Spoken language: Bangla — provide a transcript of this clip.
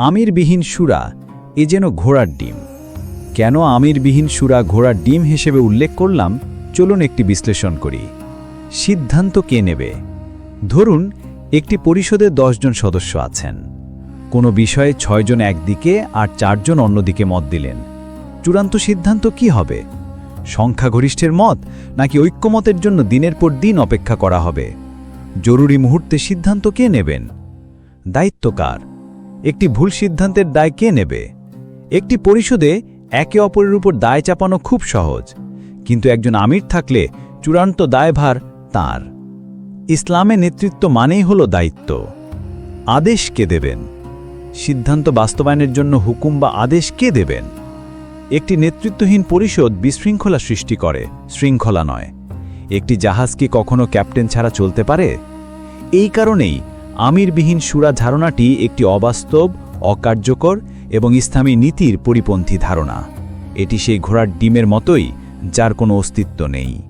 আমিরবিহীন সুরা এ যেন ঘোড়ার ডিম। কেন আমিরবিহীন সুরা ঘোড়ার ডিম হিসেবে উল্লেখ করলাম? চলুন একটি বিশ্লেষণ করি। সিদ্ধান্ত কে নেবে? ধরুন, একটি পরিষদে দশজন সদস্য আছেন। কোনো বিষয়ে ছয়জন একদিকে আর চারজন অন্যদিকে মত দিলেন। চূড়ান্ত সিদ্ধান্ত কি হবে? সংখ্যাগরিষ্ঠের মত নাকি ঐক্যমতের জন্য দিনের পর দিন অপেক্ষা করা হবে? জরুরি মুহূর্তে সিদ্ধান্ত কে নেবেন? দায়িত্ব কার? একটি ভুল সিদ্ধান্তের দায় কে নেবে? একটি পরিষদে একে অপরের উপর দায় চাপানো খুব সহজ, কিন্তু একজন আমির থাকলে চূড়ান্ত দায়ভার তার। ইসলামে নেতৃত্ব মানেই হল দায়িত্ব। আদেশ কে দেবেন? সিদ্ধান্ত বাস্তবায়নের জন্য হুকুম বা আদেশ কে দেবেন? একটি নেতৃত্বহীন পরিষদ বিশৃঙ্খলা সৃষ্টি করে, শৃঙ্খলা নয়। একটি জাহাজ কি কখনো ক্যাপ্টেন ছাড়া চলতে পারে? এই কারণেই আমিরবিহীন সুরা ধারণাটি একটি অবাস্তব, অকার্যকর এবং ইসলামী নীতির পরিপন্থী ধারণা। এটি সেই ঘোড়ার ডিমের মতোই, যার কোনো অস্তিত্ব নেই।